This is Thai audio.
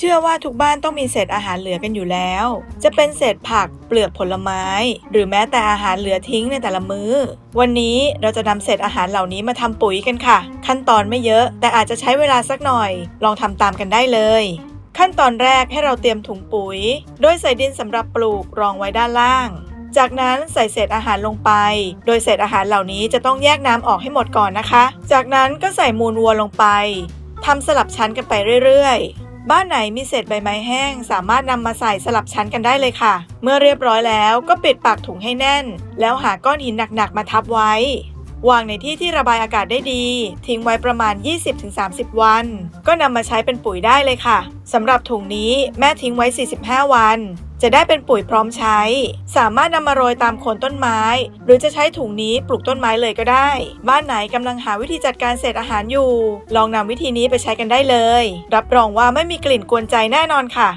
เชื่อว่าทุกบ้านต้องมีเศษอาหารเหลือกันอยู่แล้ว จะเป็นเศษผักเปลือกผลไม้ หรือแม้แต่อาหารเหลือทิ้งในแต่ละมื้อ วันนี้เราจะนำเศษอาหารเหล่านี้มาทำปุ๋ยกันค่ะ ขั้นตอนไม่เยอะ แต่อาจจะใช้เวลาสักหน่อย ลองทำตามกันได้เลย ขั้นตอนแรกให้เราเตรียมถุงปุ๋ย โดยใส่ดินสำหรับปลูกรองไว้ด้านล่างจากนั้นใส่เศษอาหารลงไป โดยเศษอาหารเหล่านี้จะต้องแยกน้ำออกให้หมดก่อนนะคะ จากนั้นก็ใส่มูลวัวลงไปทำสลับชั้นกันไปเรื่อย ๆ บ้านไหนมีเศษใบไม้แห้ง สามารถนำมาใส่สลับชั้นกันได้เลยค่ะ เมื่อเรียบร้อยแล้วก็ปิดปากถุงให้แน่น แล้วหาก้อนหินหนักๆมาทับไว้ วางในที่ที่ระบายอากาศได้ดี ทิ้งไว้ประมาณ 20-30 วัน ก็นำมาใช้เป็นปุ๋ยได้เลยค่ะสำหรับถุงนี้แม่ทิ้งไว้ 45 วัน จะได้เป็นปุ๋ยพร้อมใช้ สามารถนำมาโรยตามโคนต้นไม้ หรือจะใช้ถุงนี้ปลูกต้นไม้เลยก็ได้ บ้านไหนกำลังหาวิธีจัดการเศษอาหารอยู่ ลองนำวิธีนี้ไปใช้กันได้เลย รับรองว่าไม่มีกลิ่นกวนใจแน่นอนค่ะ